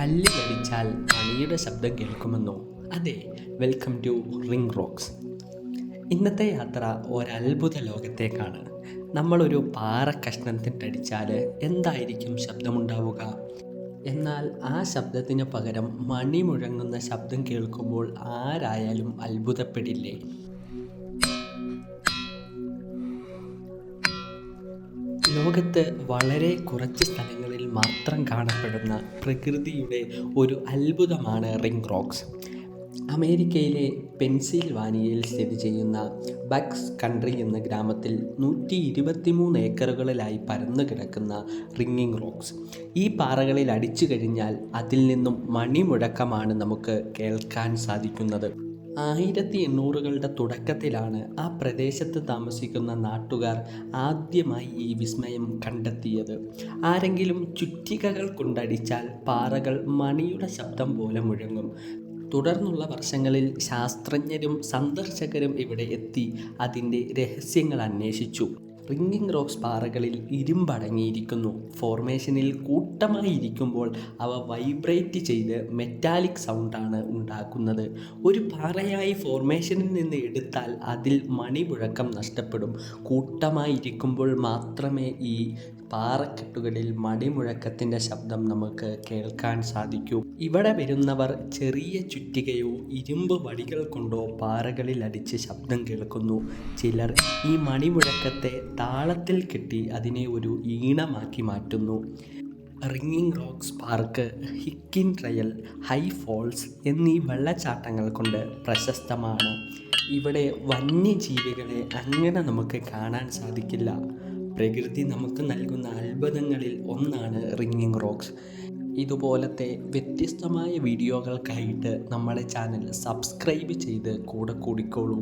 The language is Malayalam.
കല്ല് കടിച്ചാൽ മണിയുടെ ശബ്ദം കേൾക്കുമെന്നോ? അതെ വെൽക്കം ടു റിംഗ് റോക്സ് ഇന്നത്തെ യാത്ര ഒരത്ഭുത ലോകത്തേക്കാണ്. നമ്മളൊരു പാറ കഷ്ണത്തിട്ടടിച്ചാൽ എന്തായിരിക്കും ശബ്ദമുണ്ടാവുക? എന്നാൽ ആ ശബ്ദത്തിന് പകരം മണി മുഴങ്ങുന്ന ശബ്ദം കേൾക്കുമ്പോൾ ആരായാലും അത്ഭുതപ്പെടില്ലേ? ലോകത്ത് വളരെ കുറച്ച് സ്ഥലങ്ങളിൽ മാത്രം കാണപ്പെടുന്ന പ്രകൃതിയുടെ ഒരു അത്ഭുതമാണ് റിംഗ് റോക്സ്. അമേരിക്കയിലെ പെൻസിൽവാനിയയിൽ സ്ഥിതി ചെയ്യുന്ന ബക്സ് കൺട്രി എന്ന ഗ്രാമത്തിൽ നൂറ്റി ഇരുപത്തി മൂന്ന് ഏക്കറുകളിലായി പരന്നു കിടക്കുന്ന റിംഗിങ് റോക്സ്. ഈ പാറകളിൽ അടിച്ചു കഴിഞ്ഞാൽ അതിൽ നിന്നും മണിമുഴക്കമാണ് നമുക്ക് കേൾക്കാൻ സാധിക്കുന്നത്. ആയിരത്തി എണ്ണൂറുകളുടെ തുടക്കത്തിലാണ് ആ പ്രദേശത്ത് താമസിക്കുന്ന നാട്ടുകാർ ആദ്യമായി ഈ വിസ്മയം കണ്ടെത്തിയത്. ആരെങ്കിലും ചുറ്റികകൾ കൊണ്ടടിച്ചാൽ പാറകൾ മണിയുടെ ശബ്ദം പോലെ മുഴങ്ങും. തുടർന്നുള്ള വർഷങ്ങളിൽ ശാസ്ത്രജ്ഞരും സന്ദർശകരും ഇവിടെ എത്തി അതിന്റെ രഹസ്യങ്ങൾ അന്വേഷിച്ചു. Ringing rocks പാറകളിൽ ഇരുമ്പടങ്ങിയിരിക്കുന്നു. ഫോർമേഷനിൽ കൂട്ടമായി ഇരിക്കുമ്പോൾ അവ വൈബ്രേറ്റ് ചെയ്ത് മെറ്റാലിക് സൗണ്ടാണ് ഉണ്ടാക്കുന്നത്. ഒരു പാറയായി ഫോർമേഷനിൽ നിന്ന് എടുത്താൽ അതിൽ മണിമുഴക്കം നഷ്ടപ്പെടും. കൂട്ടമായി ഇരിക്കുമ്പോൾ മാത്രമേ ഈ പാറക്കെട്ടുകളിൽ മണിമുഴക്കത്തിന്റെ ശബ്ദം നമുക്ക് കേൾക്കാൻ സാധിക്കും. ഇവിടെ വരുന്നവർ ചെറിയ ചുറ്റികയോ ഇരുമ്പ് വടികൾ കൊണ്ടോ പാറകളിൽ അടിച്ച് ശബ്ദം കേൾക്കുന്നു. ചിലർ ഈ മണിമുഴക്കത്തെ താളത്തിൽ കെട്ടി അതിനെ ഒരു ഈണമാക്കി മാറ്റുന്നു. റിങ്ങിങ് rocks park hiking trail high falls എന്നീ വെള്ളച്ചാട്ടങ്ങൾ കൊണ്ട് പ്രശസ്തമാണ്. ഇവിടെ വന്യജീവികളെ അങ്ങനെ നമുക്ക് കാണാൻ സാധിക്കില്ല. പ്രകൃതി നമുക്ക് നൽകുന്ന അത്ഭുതങ്ങളിൽ ഒന്നാണ് റിംഗിങ് റോക്സ് ഇതുപോലത്തെ വ്യത്യസ്തമായ വീഡിയോകൾക്കായിട്ട് നമ്മുടെ ചാനൽ സബ്സ്ക്രൈബ് ചെയ്ത് കൂടെ കൂടിക്കോളൂ.